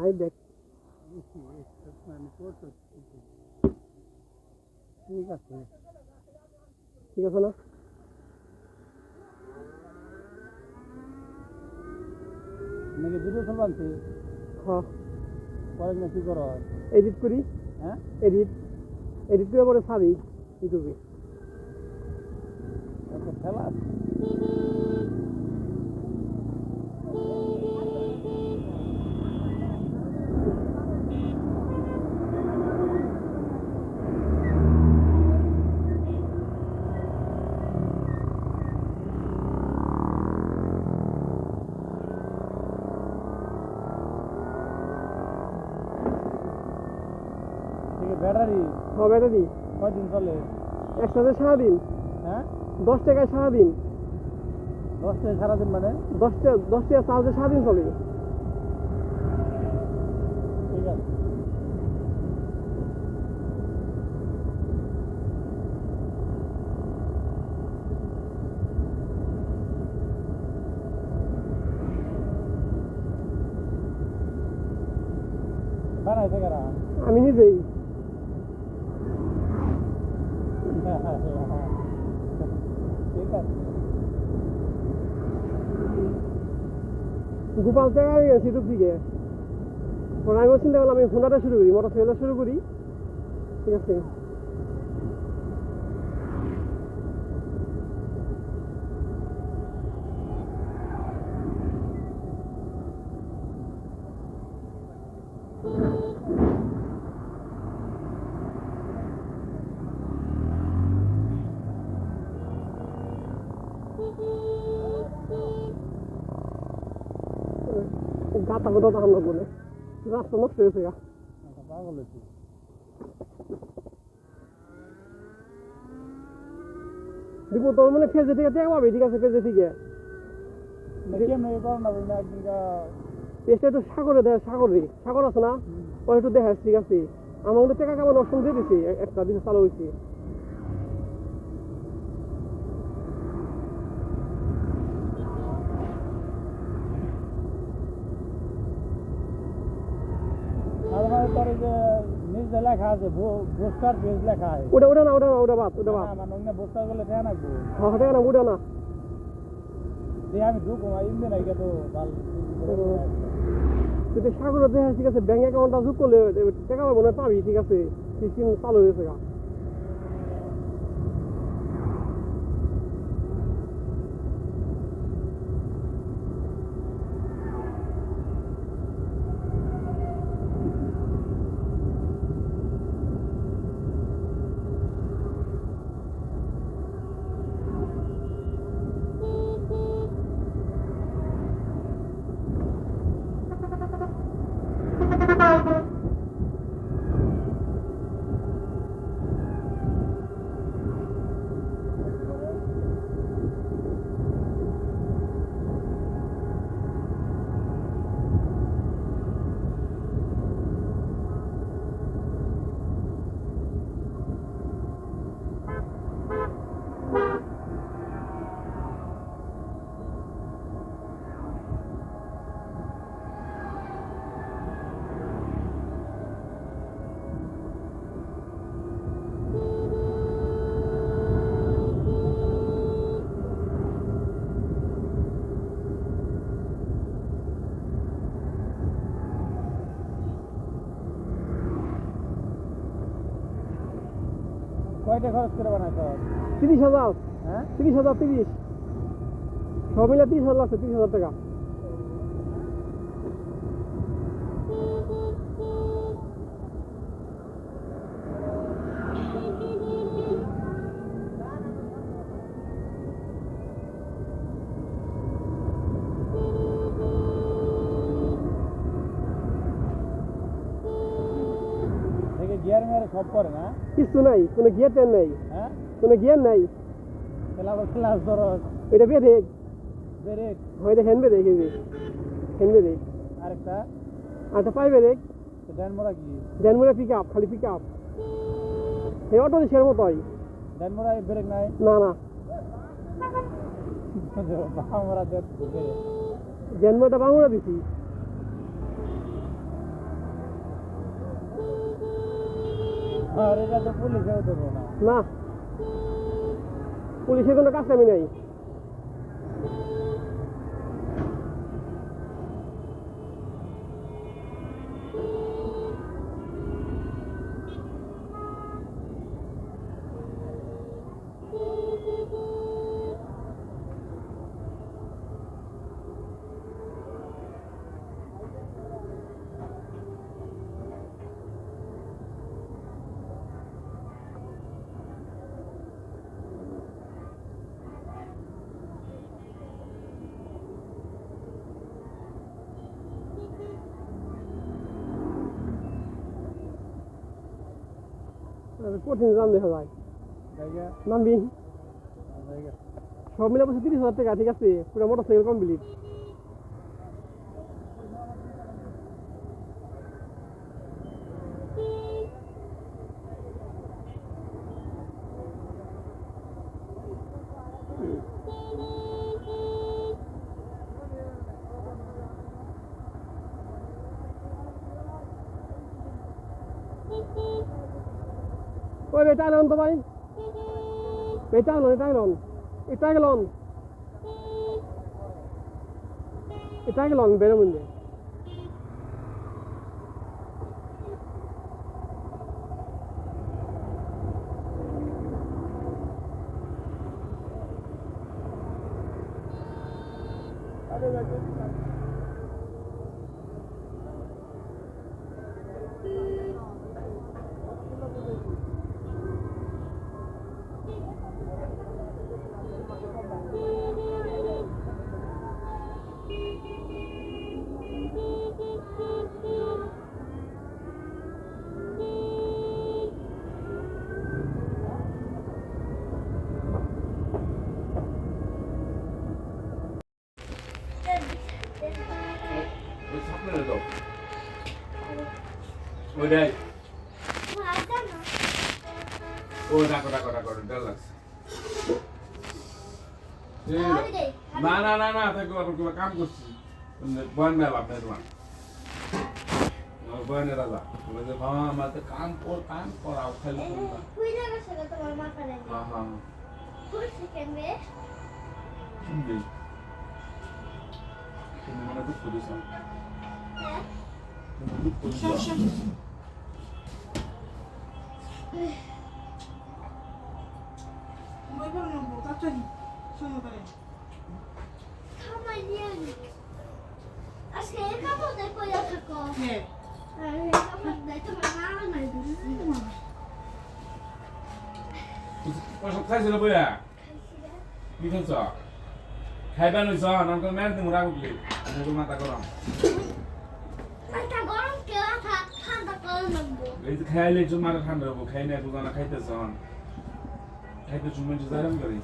আয় দেখ। ঠিক আছে। ঠিক আছে না? নাকি ভিডিও চলবানছি হ্যাঁ পরে না কি করো? এডিট করি? হ্যাঁ? এডিট এডিট করে পরে ছাড়ি ইউটিউবে খেলা আছে। হবে এটা কয়দিন চলে? একসাথে সারাদিন। হ্যাঁ? দশ টাকায় সারাদিন। দশ সারাদিন মানে? দশটা দশ টাকা চার্জে সারাদিন চলে। ঠিক আছে। আমি নিজেই ঠিক আছে গোপাল আমি গেছি ইউটিউব থেকে পরে আমি চিন্তা করলাম, আমি ফোনাটা শুরু করি মোটর সাইকেলটা শুরু করি। ঠিক আছে? গাতা কোথাও তো হামলা বলে রাস্তা নষ্ট হয়েছে গা পাগল হয়েছি দীপু তোর মানে ফেজে থেকে টেকা পাবি ঠিক আছে ফেজে থেকে পেস্টটা একটু সাগরে দেয় সাগরে সাগর আছে না ওই একটু দেখাস ঠিক আছে আমার মধ্যে টেকা কেমন অপশন দিয়ে দিছি একটা দিন চালু হয়েছে আর মানে তোর যে নিজ লেখা আছে বুস্টার পেজ লেখা আছে। ওটা ওটা না ওটা না ওটা বাদ ওটা বাদ। মানে অন্য নাকবো। হ্যাঁ টেকা না ওটা না। আমি ইন্দিন নাই তো ভালো তুই তো সাগরে ঠিক আছে ব্যাংক অ্যাকাউন্টটা যোগ করলে টাকা পাবো না পাবি ঠিক আছে। সিস্টেম চালু হয়েছে কয়টা খরচ করে বানাইছ তিরিশ হাজার। হ্যাঁ? তিরিশ হাজার তিরিশ। সব মিলে তিরিশ হাজার আছে তিরিশ হাজার টাকা। গিয়ার মেয়ার সব করে না? কিছু নাই কোনো গিয়ার টেন নাই। হ্যাঁ? কোনো গিয়ার নাই। তাহলে আবার ক্লাস ধরো। এটা বেঁধে ব্রেক। হয়তো হ্যান্ড বেঁধে গেছে হ্যান্ড বেঁধে আরেকটা। আর একটা পাই বেঁধে ড্যান মোড়া কি? ড্যানমোড়া পিক আপ খালি পিক আপ সেই অটো রিক্সার মতোই ড্যান মোড়া ব্রেক নাই? না না। দেখ বাংলা দিছি। আর এটা তো পুলিশেও দেবো না। পুলিশের কোনো কাজ কামি নাই। কঠিন দাম দেখা যায়। নামবি। সব মিলে বসে তিরিশ হাজার টাকা ঠিক আছে? পুরো মোটরসাইকেল কমপ্লিট ওই বেটা আনন্দ তো ভাই বেটা আনন্দ এটা আনন্দ এটা গেলন এটা গেলন বেরো মধ্যে ওই সামনে দাও। ওইটাই ও ডাকো ডাকো ডাকো ডর লাগছে না না না না থাকো এখন তোমার কাম করছি। বয়ান মেলা আপনার তোমার বয়ানের রাজা। বলে যে বাবা আমার তো কাম কর কাম করাও খালি হ্যাঁ হ্যাঁ। মনে দুঃখ দিছ তুমি দুঃখ দিছ আজকে এই কাপড়টাই পরে থাকো আর এই কাপড়টাই তোমার মা নাই ওসব খাইছিল বইয়া কি খাইছ খাইবা নইছ নমকে মেরে দিমু রাগুলি মাথা গরম মাথা গরম কেউ আঠা ঠান্ডা করে নামবো এই যে খাইলে একটু মাথা ঠান্ডা হব, খাই না বুঝানা খাইতেছ খাইতে চুমেন্ট জারাম করি।